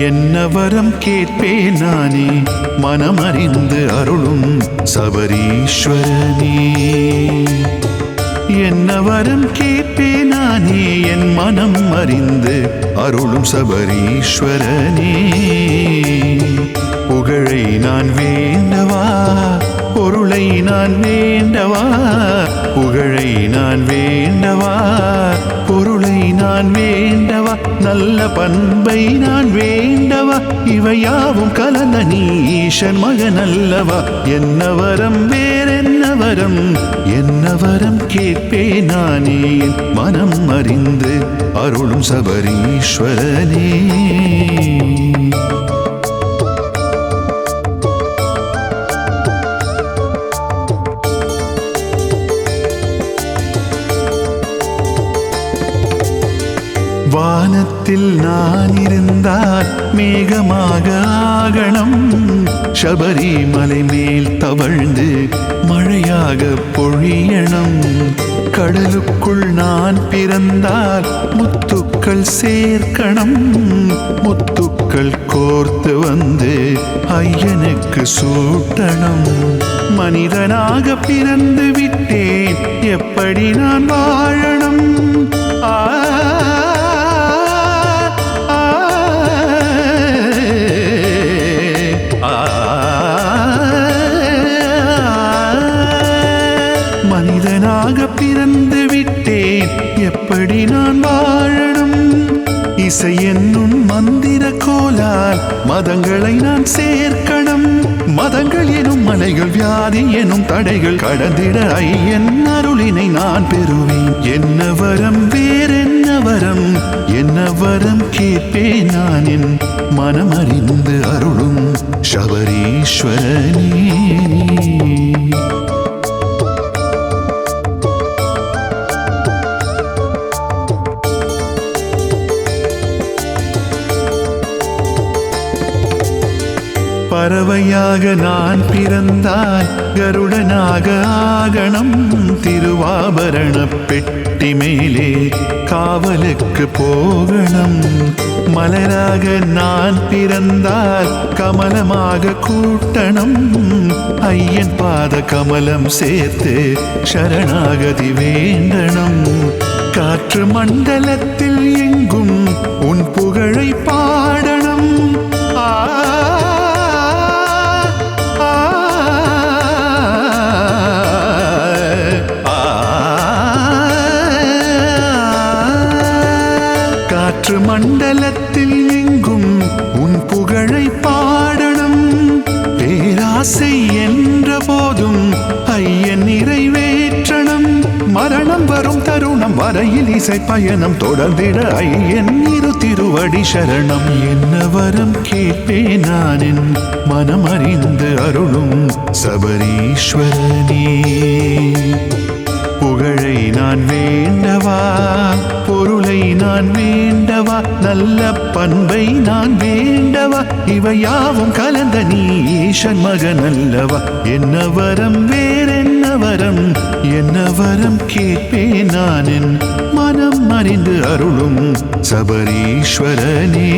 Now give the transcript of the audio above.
என்ன வரம் கேட்பேன் நானே? மனமறிந்து அருளும் சபரீஸ்வரனே. என்ன வரம் கேட்பேன் நானே? என் மனம் அறிந்து அருளும் சபரீஸ்வரனே. புகழை நான் வேண்டவா? பொருளை நான் வேண்டவா? புகழை நான் வேண்டவா? பொருள் நான் வேண்டவா? நல்ல பண்பை நான் வேண்டவா? இவையாவும் கலந்த நீ ஈசன் மகன் அல்லவா? என்ன வரம் வேறென்ன வரம்? என்ன வரம் கேட்பே நானே? மனம் அறிந்து அருளும் சபரீஸ்வரனே. வானத்தில் நான் இருந்தால் மேகமாக ஆகணும். சபரிமலை மேல் தவழ்ந்து மழையாக பொழியணும். கடலுக்குள் நான் பிறந்தால் முத்துக்கள் சேர்க்கணும். முத்துக்கள் கோர்த்து வந்து ஐயனுக்கு சூட்டணும். மனிதனாக பிறந்து விட்டேன். எப்படி நான் வாழணும்? எப்படி நான் வாழணும். இசை என்னும் மந்திர கோலால் மதங்களை நான் சேர்க்கணும். மதங்கள் எனும் மலைகள் வியாதி எனும் தடைகள் கடந்திட என் அருளினை நான் பெறுவேன். என்ன வரம் வேறென்ன வரம்? என்ன வரம் கேட்பேன் நான் என் மனம் அறிந்து அருளும் சபரீஸ்வரனே. பறவையாக நான் பிறந்தால் கருடனாக ஆகணம். திருவாபரண பெட்டி மேலே காவலுக்கு போகணும். மலராக நான் பிறந்தால் கமலமாக கூட்டணம். ஐயன் பாத கமலம் சேர்த்து சரணாகதி வேண்டணும். காற்று மண்டலத்தில் எங்கும் உன் புகழை பாடணும். காற்று மண்டலத்தில் எங்கும் உன் புகழை பாடணும். பேராசை என்ற போதும் ஐயன் நிறைவேற்றணும். மரணம் வரும் தருணம் வரையில் இசை பயணம் தொடர்ந்திட ஐயன் இரு திருவடி சரணம். என்ன வரம் கேட்பே நானின் என் மனம் அறிந்து அருளும் சபரீஸ்வரனே. புகழை நான் வேண்டவா? நான் வேண்டவா? நல்ல பண்பை நான் வேண்டவா? இவையாவும் கலந்த நீ ஈசன் மகன் அல்லவா? என்ன வரம் வேறென்ன வரம்? என்ன வரம் கேட்பேன் நான் என் மனம் அறிந்து அருளும் சபரீஸ்வரனே.